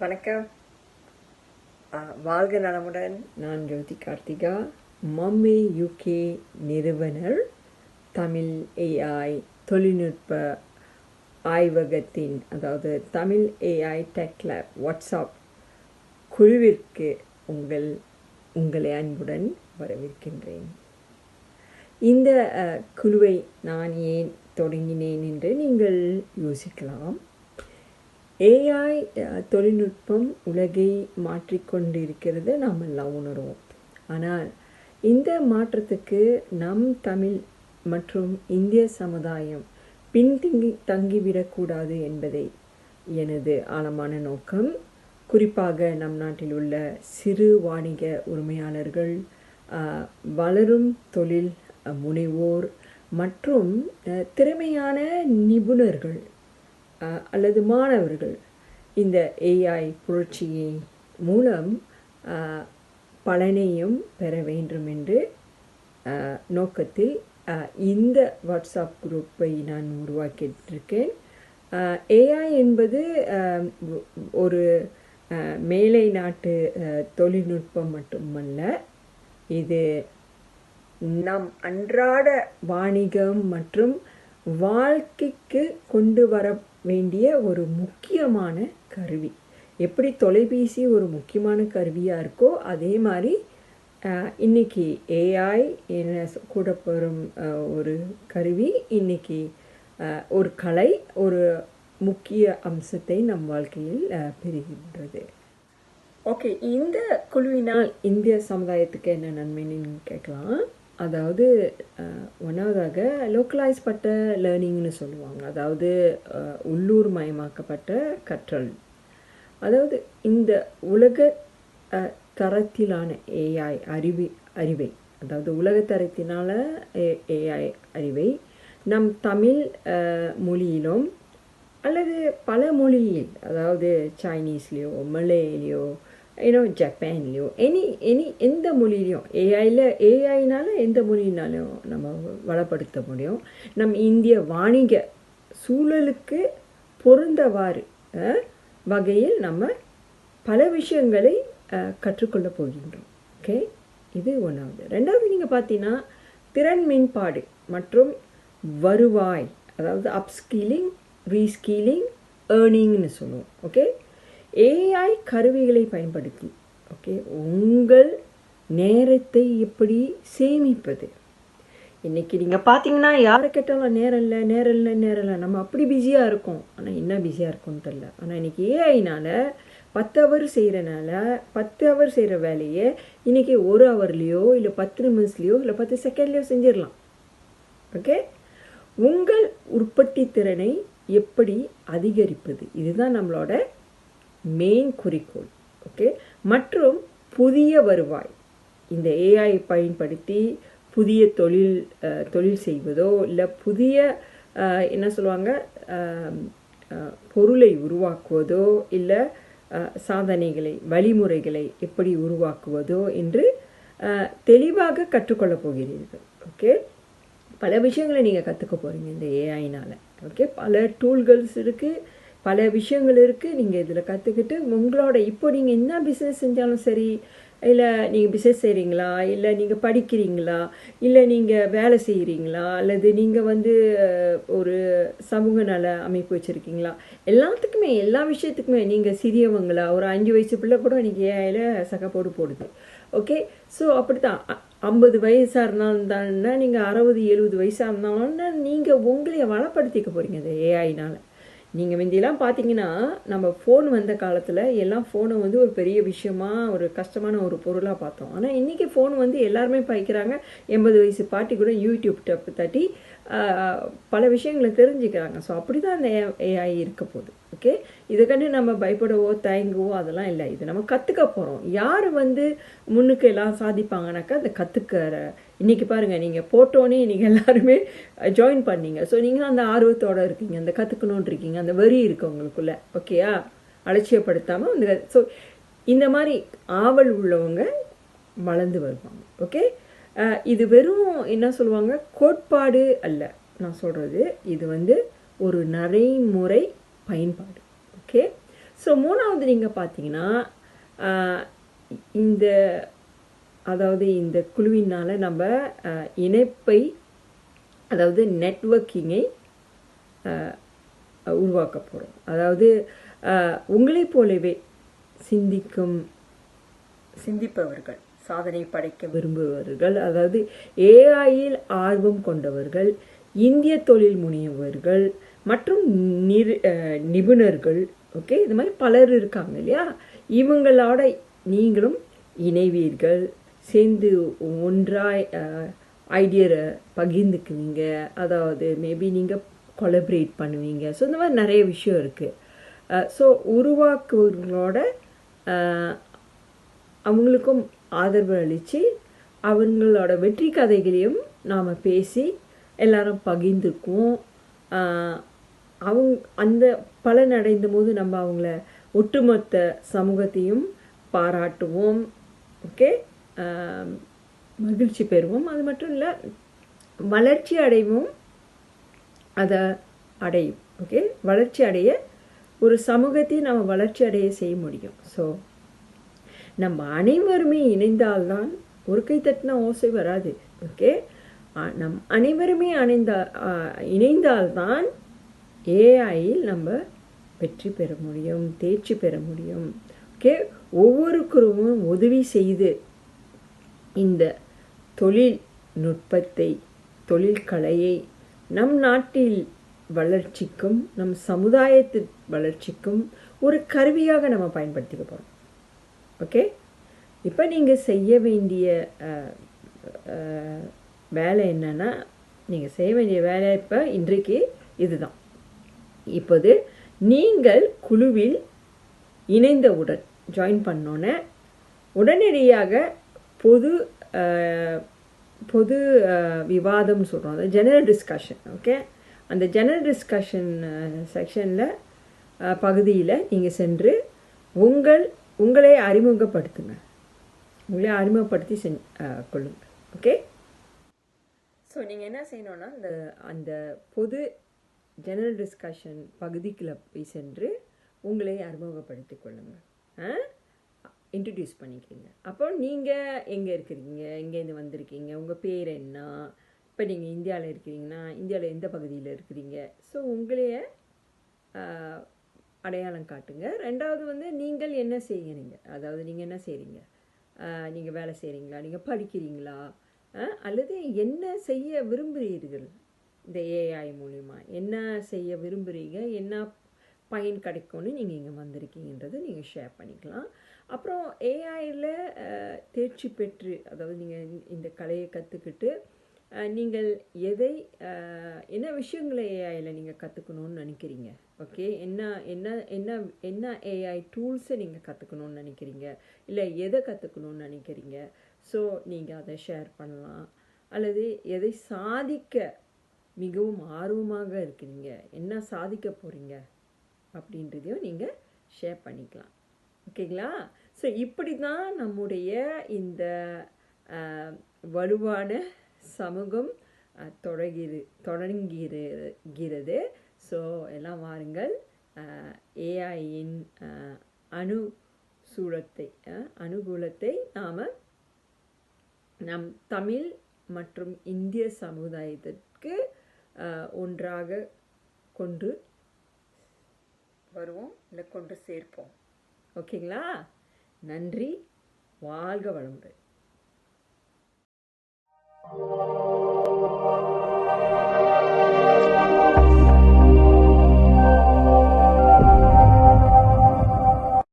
வணக்கம். வாழ்க நலமுடன். நான் ஜோதி கார்த்திகா. மம்மி யூகே நிறுவனர். தமிழ் ஏஐ தொழில்நுட்ப ஆய்வகத்தின் அதாவது Tamil AI tech lab WhatsApp குழுவிற்கு உங்கள் உங்களை அன்புடன் வரவேற்கின்றேன். இந்த குழுவை நான் ஏன் தொடங்கினேன் என்று நீங்கள் யோசிக்கலாம். ஏஐ தொழில்நுட்பம் உலகை மாற்றிக்கொண்டிருக்கிறது நாம் எல்லாம் உணர்வோம். ஆனால் இந்த மாற்றத்துக்கு நம் தமிழ் மற்றும் இந்திய சமுதாயம் பின்தங்கி தங்கிவிடக்கூடாது என்பதை எனது ஆழமான நோக்கம். குறிப்பாக நம் நாட்டில் உள்ள சிறு வாணிக உரிமையாளர்கள் வளரும் தொழில் முனைவோர் மற்றும் திறமையான நிபுணர்கள் அல்லது மாணவர்கள் இந்த ஏஐ புரட்சியை மூலம் பலனையும் பெற வேண்டும் என்று நோக்கத்தில் இந்த வாட்ஸ்அப் குரூப்பை நான் உருவாக்கிட்டிருக்கேன். ஏஐ என்பது ஒரு மேலை நாட்டு தொழில்நுட்பம் மட்டுமல்ல இது நம் அன்றாட வாணிகம் மற்றும் வாழ்க்கைக்கு கொண்டு வர வேண்டிய ஒரு முக்கியமான கருவி. எப்படி தொலைபேசி ஒரு முக்கியமான கருவியாக இருக்கோ அதே மாதிரி இன்றைக்கி இன்னைக்கு ஏஐ என்ன கூட பெறும் ஒரு கருவி இன்னைக்கு ஒரு கலை ஒரு முக்கிய அம்சத்தை நம் வாழ்க்கையில் பெறுகின்றது. ஓகே இந்த குழுவினால் இந்திய சமுதாயத்துக்கு என்ன நன்மைன்னு கேட்கலாம். அதாவது ஒன்றாவதாக லோக்கலைஸ்பட்ட லேர்னிங்னு சொல்லுவாங்க. அதாவது உள்ளூர் மயமாக்கப்பட்ட கற்றல். அதாவது இந்த உலக தரத்திலான ஏஐ அறிவி அறிவை அதாவது உலக தரத்தினால ஏஐ அறிவை நம் தமிழ் மொழியிலும் அல்லது பல மொழியில் அதாவது சைனீஸ்லேயோ மலேலேயோ யூனோ ஜப்பான்லேயோ எனி எனி எந்த மொழியிலையும் ஏஐயில் ஏஐனால எந்த மொழினாலும் நம்ம வளப்படுத்த முடியும்? நம் இந்திய வாணிக சூழலுக்கு பொருந்தவாறு வகையில் நம்ம பல விஷயங்களை கற்றுக்கொள்ள போகின்றோம். ஓகே இது ஒன்றாவது ரெண்டாவது நீங்கள் பார்த்தீங்கன்னா திறன் மேம்பாடு மற்றும் வருவாய் அதாவது அப்ஸ்கீலிங் ரீஸ்கீலிங் ஏர்னிங்னு சொல்லுவோம். ஓகே ஏஐ கருவிகளை பயன்படுத்தி ஓகே உங்கள் நேரத்தை எப்படி சேமிப்பது? இன்னைக்கு நீங்கள் பார்த்தீங்கன்னா யாரை கேட்டாலும் நேரம் இல்லை நேரம் இல்லை நேரம் இல்லை நம்ம அப்படி பிஸியாக இருக்கோம். ஆனால் என்ன பிஸியாக இருக்கோம்னு தெரில ஆனால் இன்றைக்கி ஏஐனால் பத்து அவர் செய்கிறனால பத்து அவர் செய்கிற வேலையை இன்றைக்கி ஒரு ஹவர்லேயோ இல்லை பத்து நிமிஷத்துலையோ இல்லை பத்து செகண்ட்லேயோ செஞ்சிடலாம். ஓகே உங்கள் உற்பத்தி திறனை எப்படி அதிகரிப்பது? இதுதான் நம்மளோட மெயின் குறிக்கோள் ஓகே மற்றும் புதிய வருவாய். இந்த ஏஐ பயன்படுத்தி புதிய தொழில் தொழில் செய்வதோ இல்லை புதிய என்ன சொல்லுவாங்க பொருளை உருவாக்குவதோ இல்லை சாதனைகளை வழிமுறைகளை எப்படி உருவாக்குவதோ என்று தெளிவாக கற்றுக்கொள்ளப் போகிறீர்கள் ஓகே பல விஷயங்களை நீங்கள் கற்றுக்க போகிறீங்க இந்த ஏஐனால் ஓகே பல டூல்கள்ஸ் இருக்குது பல விஷயங்கள் இருக்குது நீங்கள் இதில் கற்றுக்கிட்டு உங்களோட இப்போ நீங்கள் என்ன பிஸ்னஸ் செஞ்சாலும் சரி இல்லை நீங்கள் பிஸ்னஸ் செய்கிறீங்களா இல்லை நீங்கள் படிக்கிறீங்களா? இல்லை நீங்கள் வேலை செய்கிறீங்களா அல்லது நீங்கள் வந்து ஒரு சமூக நல அமைப்பு வச்சுருக்கீங்களா? எல்லாத்துக்குமே எல்லா விஷயத்துக்குமே நீங்கள் சிறியவங்களா? ஒரு அஞ்சு வயசு பிள்ளை கூட இன்றைக்கி ஏஐயில் சகப்போடு போடுது. ஓகே ஸோ அப்படி தான் ஐம்பது வயசாக இருந்தாலும் தானே நீங்கள் அறுபது எழுபது வயசாக இருந்தாலும் நீங்கள் உங்களைய வளப்படுத்திக்க போகிறீங்க இந்த ஏஐனால் நீங்கள் முந்தியெல்லாம் பார்த்தீங்கன்னா நம்ம ஃபோன் வந்த காலத்தில் எல்லாம் ஃபோனை வந்து ஒரு பெரிய விஷயமா ஒரு கஷ்டமான ஒரு பொருளாக பார்த்தோம். ஆனால் இன்றைக்கி ஃபோன் வந்து எல்லாருமே பாய்க்கிறாங்க. எண்பது வயசு பாட்டி கூட யூடியூப் டப் தட்டி பல விஷயங்களை தெரிஞ்சுக்கிறாங்க. ஸோ அப்படி தான் அந்த ஏஐ இருக்க போகுது. ஓகே இதை கண்டு நம்ம பயப்படவோ தயங்குவோ அதெல்லாம் இல்லை. இது நம்ம கற்றுக்க போகிறோம் யார் வந்து முன்னுக்கு எல்லாம் சாதிப்பாங்கனாக்கா அந்த கற்றுக்கிற இன்னைக்கு பாருங்கள் நீங்கள் போட்டோன்னே நீங்கள் எல்லாருமே ஜாயின் பண்ணீங்க. ஸோ நீங்களும் அந்த ஆர்வத்தோட இருக்கீங்க. அந்த கற்றுக்கணுன்னு இருக்கீங்க. அந்த வரி இருக்கு உங்களுக்குள்ள. ஓகேயா அலட்சியப்படுத்தாமல் அந்த ஸோ இந்த மாதிரி ஆவல் உள்ளவங்க வளர்ந்து வருவாங்க. ஓகே இது வெறும் என்ன சொல்லுவாங்க? கோட்பாடு அல்ல. நான் சொல்கிறது இது வந்து ஒரு நடைமுறை பயன்பாடு. ஓகே ஸோ மூணாவது நீங்கள் பார்த்தீங்கன்னா இந்த அதாவது இந்த குழுவினால் நம்ம இணைப்பை அதாவது நெட்வொர்க்கிங்கை உருவாக்க போகிறோம் அதாவது உங்களைப் போலவே சிந்திக்கும் சிந்திப்பவர்கள். சாதனை படைக்க விரும்புபவர்கள் அதாவது ஏஐயில் ஆர்வம் கொண்டவர்கள் இந்திய தொழில் முனைவர்கள் மற்றும் நிறு நிபுணர்கள் ஓகே இது மாதிரி பலர் இருக்காங்க இல்லையா? இவங்களோட நீங்களும் இணைவீர்கள் சேர்ந்து ஒன்றாய் ஐடியரை பகிர்ந்துக்குவீங்க அதாவது மேபி நீங்கள் கொலபரேட் பண்ணுவீங்க. ஸோ இந்த மாதிரி நிறைய விஷயம் இருக்குது ஸோ உருவாக்குவர்களோட அவங்களுக்கும் ஆதரவு அளித்து அவங்களோட வெற்றி கதைகளையும் நாம் பேசி எல்லாரும் பகிர்ந்துக்குவோம். அவங்க அந்த பலன் அடைந்த போது நம்ம அவங்கள ஒட்டுமொத்த சமூகத்தையும் பாராட்டுவோம். ஓகே? மகிழ்ச்சி பெறுவோம். அது மட்டும் இல்லை வளர்ச்சி அடைவோம். அதை அடையும். ஓகே? வளர்ச்சி அடைய ஒரு சமூகத்தையும் நம்ம வளர்ச்சி அடைய செய்ய முடியும். ஸோ நம்ம அனைவருமே இணைந்தால்தான் ஒரு கை தட்டின ஓசை வராது. ஓகே நம் அனைவருமே அணைந்தா இணைந்தால்தான் ஏஐயில் நம்ம வெற்றி பெற முடியும் தேர்ச்சி பெற முடியும். ஓகே ஒவ்வொருக்கரும் உதவி செய்து இந்த தொழில்நுட்பத்தை தொழிற்கலையை நம் நாட்டில் வளர்ச்சிக்கும் நம் சமுதாயத்தின் வளர்ச்சிக்கும் ஒரு கருவியாக நம்ம பயன்படுத்திக்க போகிறோம் ஓகே இப்போ நீங்கள் செய்ய வேண்டிய வேலை என்னன்னா நீங்கள் செய்ய வேண்டிய வேலை இப்போ இன்றைக்கு இதுதான். இப்போது நீங்கள் குழுவில் இணைந்தவுடன் ஜாயின் பண்ணோன்னே உடனடியாக பொது பொது விவாதம் சொல்கிறோம் அது ஜெனரல் டிஸ்கஷன் ஓகே அந்த ஜெனரல் டிஸ்கஷன் செக்ஷனில் பகுதியில் நீங்கள் சென்று உங்கள் உங்களை அறிமுகப்படுத்துங்க. உங்களை அறிமுகப்படுத்தி செஞ் அஹ், கொள்ளுங்க. ஓகே ஸோ நீங்கள் என்ன செய்யணும்னா அந்த அந்த பொது ஜெனரல் டிஸ்கஷன் பகுதிக்குள்ள போய் சென்று உங்களை அறிமுகப்படுத்திக் கொள்ளுங்கள் இன்ட்ரடியூஸ் பண்ணிக்கிறீங்க. அப்போ நீங்கள் எங்கே இருக்கிறீங்க? எங்கேருந்து வந்திருக்கீங்க? உங்கள் பேர் என்ன? இப்போ நீங்கள் இந்தியாவில் இருக்கிறீங்கன்னா இந்தியாவில் எந்த பகுதியில் இருக்கிறீங்க? ஸோ உங்களைய அடையாளம் காட்டுங்க. ரெண்டாவது வந்து நீங்கள் என்ன செய்கிறீங்க? அதாவது நீங்கள் என்ன செய்கிறீங்க நீங்கள் வேலை செய்கிறீங்களா நீங்கள் படிக்கிறீங்களா? அல்லது என்ன செய்ய விரும்புகிறீர்கள்? இந்த ஏஐ மூலிமா என்ன செய்ய விரும்புகிறீங்க? என்ன பயன் கிடைக்கும்னு நீங்கள் இங்கே வந்திருக்கீங்கன்றதை நீங்கள் ஷேர் பண்ணிக்கலாம். அப்புறம் ஏஐயில் தேர்ச்சி பெற்று அதாவது நீங்கள் இந்த கலையை கற்றுக்கிட்டு நீங்கள் எதை என்ன விஷயங்களை ஏஐயில் நீங்கள் கற்றுக்கணும்னு நினைக்கிறீங்க? ஓகே என்ன என்ன என்ன என்ன ஏஐ டூல்ஸை நீங்கள் கற்றுக்கணும்னு நினைக்கிறீங்க? இல்லை எதை கற்றுக்கணும்னு நினைக்கிறீங்க? ஸோ நீங்கள் அதை ஷேர் பண்ணலாம். அல்லது எதை சாதிக்க மிகவும் ஆர்வமாக இருக்கிறீங்க? என்ன சாதிக்க போகிறீங்க அப்படின்றதையும் நீங்கள் ஷேர் பண்ணிக்கலாம். ஓகேங்களா ஸோ இப்படி தான் நம்முடைய இந்த வலுவான சமூகம் தொடங்கிரு தொடங்குகிறது ஸோ எல்லாம் வாருங்கள். ஏஐயின் அணு சூழத்தை அனுகூலத்தை நாம் நம் தமிழ் மற்றும் இந்திய சமுதாயத்திற்கு ஒன்றாக கொண்டு வருவோம் இல்லை கொண்டு சேர்ப்போம். ஓகேங்களா? நன்றி. வாழ்க வளமுடன். Thank you.